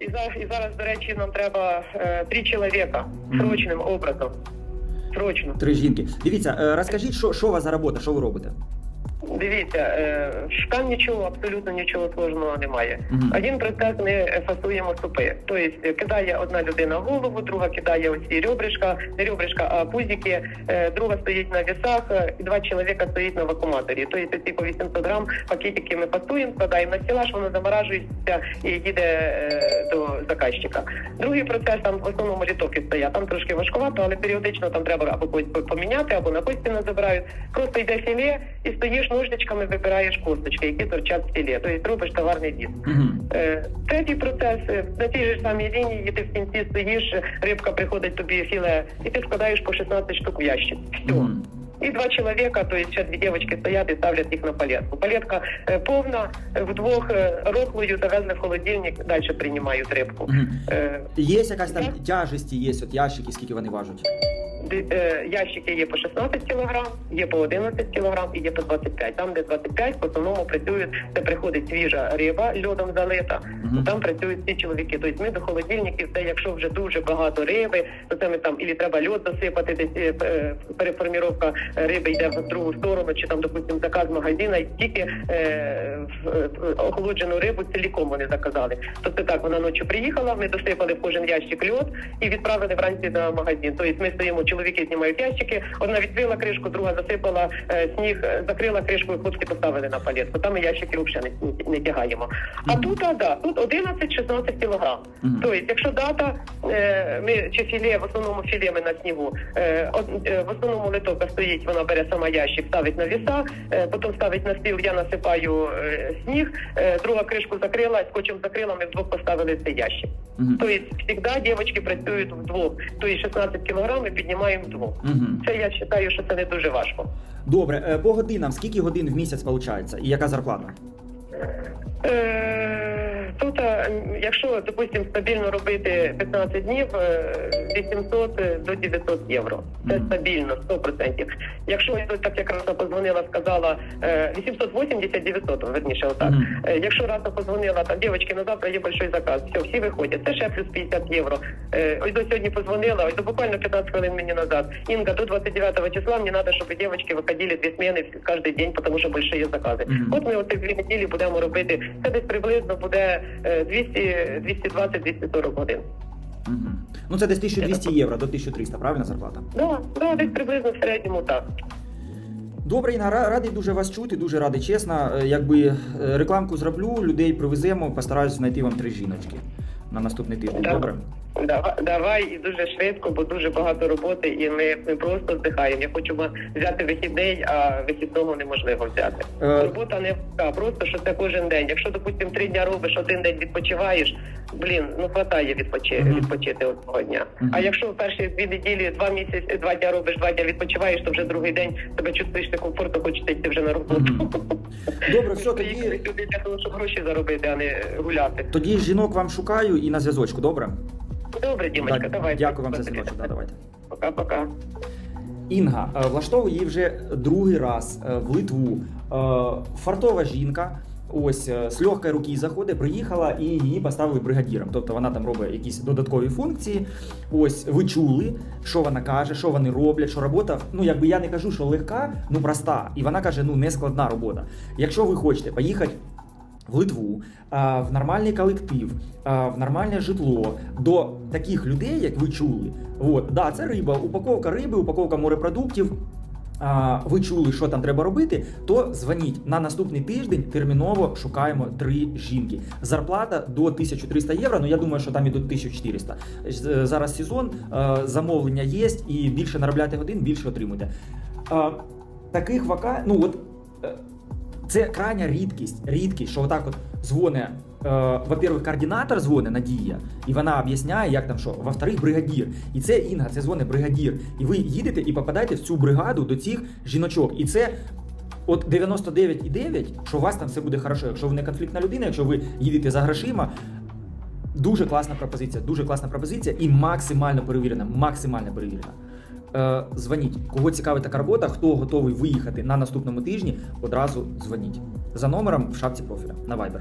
І зараз, і зараз, до речі, нам треба е, три чоловіка срочним образом. Срочно. Три жінки. Дивіться, е, розкажіть, що, що у вас за робота, що ви робите? Дивіться, е, там нічого, абсолютно нічого сложного немає. Мгм. Один процес ми фасуємо супи. Тобто кидає одна людина голову, друга кидає оці ребришка, не ребришка, а пузики, е, друга стоїть на вісах, е, і два чоловіка стоїть на вакууматорі. Тобто ці по 800 грам пакетики ми фасуємо, складаємо на стелаж, воно заморажується і їде е, до заказчика. Другий процес там в основному літоки стоять. Там трошки важкувато, але періодично там треба або когось поміняти, або на кості не забирають. Просто йде філе і стоїш ножничками, вибираєш косточки, які торчать в філе. Тобто робиш товарний. Угу. Е, Третій процес е, на тій ж самій лінії, ти в кінці стоїш, рибка приходить тобі філе, і ти складаєш по 16 штук в ящик. Все. І два чоловіка, то есть ще дві дівчатки стоять і ставлять їх на палетку. Палетка е, повна, е, вдвох е, рохлою завезли в холодильник, далі приймають рибку. Мгм. Е, Є якась там тяжесті, є от ящики, скільки вони важать? Е, Ящики є по 16 кг, є по 11 кг і є по 25. Там, де 25, в основному працюють, де приходить свіжа риба, льодом залита, Мгм. там працюють ці чоловіки. Тобто ми до холодильників, це якщо вже дуже багато риби, то це ми там і треба льод засипати, десь е, е, переформіровка риби йде в другу сторону, чи там, допустим, заказ магазина, і тільки е, охолоджену рибу ціліком вони заказали. Тобто так, вона ночі приїхала, ми досипали в кожен ящик льод і відправили вранці на магазин. Тобто ми стоїмо, чоловіки знімають ящики, одна відкрила кришку, друга засипала е, сніг, е, закрила кришку, і хлопці поставили на палетку. Там ми ящики взагалі не, не тягаємо. А тут, а, да, тут 11-16 кілограм. Тобто, якщо дата, е, ми чи філе, в основному філе ми на снігу, в основному литовка стоїть, вона бере сама ящик, ставить на віса, потім ставить на стіл, я насипаю сніг, друга кришку закрила, скотчем закрила, ми вдвох поставили цей ящик. Тобто, завжди дівчатки працюють вдвох. Тобто 16 кілограм ми піднімаємо двох. Угу. Це я вважаю, що це не дуже важко. Добре, е, по годинам, скільки годин в місяць виходить? І яка зарплата? Е, Тут, е, якщо, допустим, стабільно робити 15 днів, е, 800 до 900 євро. Це стабільно, 100%. Якщо ось так як Раса позвонила, сказала е, 880 900, верніше, отак. Е, Якщо Раса позвонила, там, дівчатки, на завтра є большой заказ, все, всі виходять, це ще плюс 50 євро. Е, Ось до сьогодні позвонила, ось до буквально 15 хвилин мені назад. Інга, до 29 числа мені треба, щоб дівчатки виходили дві зміни кожен день, тому що більше є закази. От ми оці дві неділі будемо робити. Це десь приблизно буде е, 200, 220-240 годин. Угу. Ну це десь 1200 євро до 1300, правильно зарплата? Да, да, десь приблизно в середньому так. Добре, Інга, радий дуже вас чути, дуже радий, чесно. Е, Якби е, рекламку зроблю, людей привеземо, постараюсь знайти вам три жіночки на наступний тиждень. Да. Добре? Давай, давай і дуже швидко, бо дуже багато роботи, і ми, ми просто здихаємо. Я хочу взяти вихідний, а вихідного неможливо взяти. Е. Робота не така, просто що це кожен день. Якщо, допустим, три дня робиш, один день відпочиваєш, блін, ну хватає відпочи, Мгм. відпочити одного дня. Мгм. А якщо в перші дві неділі, два місяці, два дня робиш, два дня відпочиваєш, то вже другий день тебе чувствуєш некомфортно, хочеться йти вже на роботу. Мгм. Добре, все, тоді, сюди для того, щоб гроші заробити, а не гуляти. тоді жінок вам шукаю і на зв'язочку, добре? Добре, Дімочка, Так, давай. Дякую вам за зв'язочок, да, давайте. Пока-пока. Інга е, влаштовує її вже другий раз е, в Литву. Е, Фартова жінка. Ось з легкої руки заходить, приїхала і її поставили бригадіром. Тобто вона там робить якісь додаткові функції. Ось ви чули, що вона каже, що вони роблять, що робота. Ну якби я не кажу, що легка, ну проста. І вона каже, ну не складна робота. Якщо ви хочете поїхати в Литву, в нормальний колектив, в нормальне житло до таких людей, як ви чули. От, да, це риба, упаковка риби, упаковка морепродуктів. Ви чули, що там треба робити, то дзвоніть на наступний тиждень. Терміново шукаємо три жінки. Зарплата до 1300 євро. Ну я думаю, що там і до 1400. Зараз сезон, е, замовлення є, і більше наробляти годин, більше отримуєте. Е, Таких вака, ну от е, це крайня рідкість. Рідкість, що отак от дзвоне. Е, во-первых, координатор дзвоне Надія, і вона об'ясняє, як там що. Во-вторых, бригадір. І це Інга, це дзвоне бригадір. І ви їдете і попадаєте в цю бригаду до цих жіночок. І це. От 99,9, що у вас там все буде хорошо. Якщо ви не конфліктна людина, якщо ви їдете за грошима, дуже класна пропозиція, дуже класна пропозиція і максимально перевірена. Максимально перевірена. Е, дзвоніть. Кого цікавить така робота, хто готовий виїхати на наступному тижні, одразу дзвоніть. За номером в шапці профіля на Viber.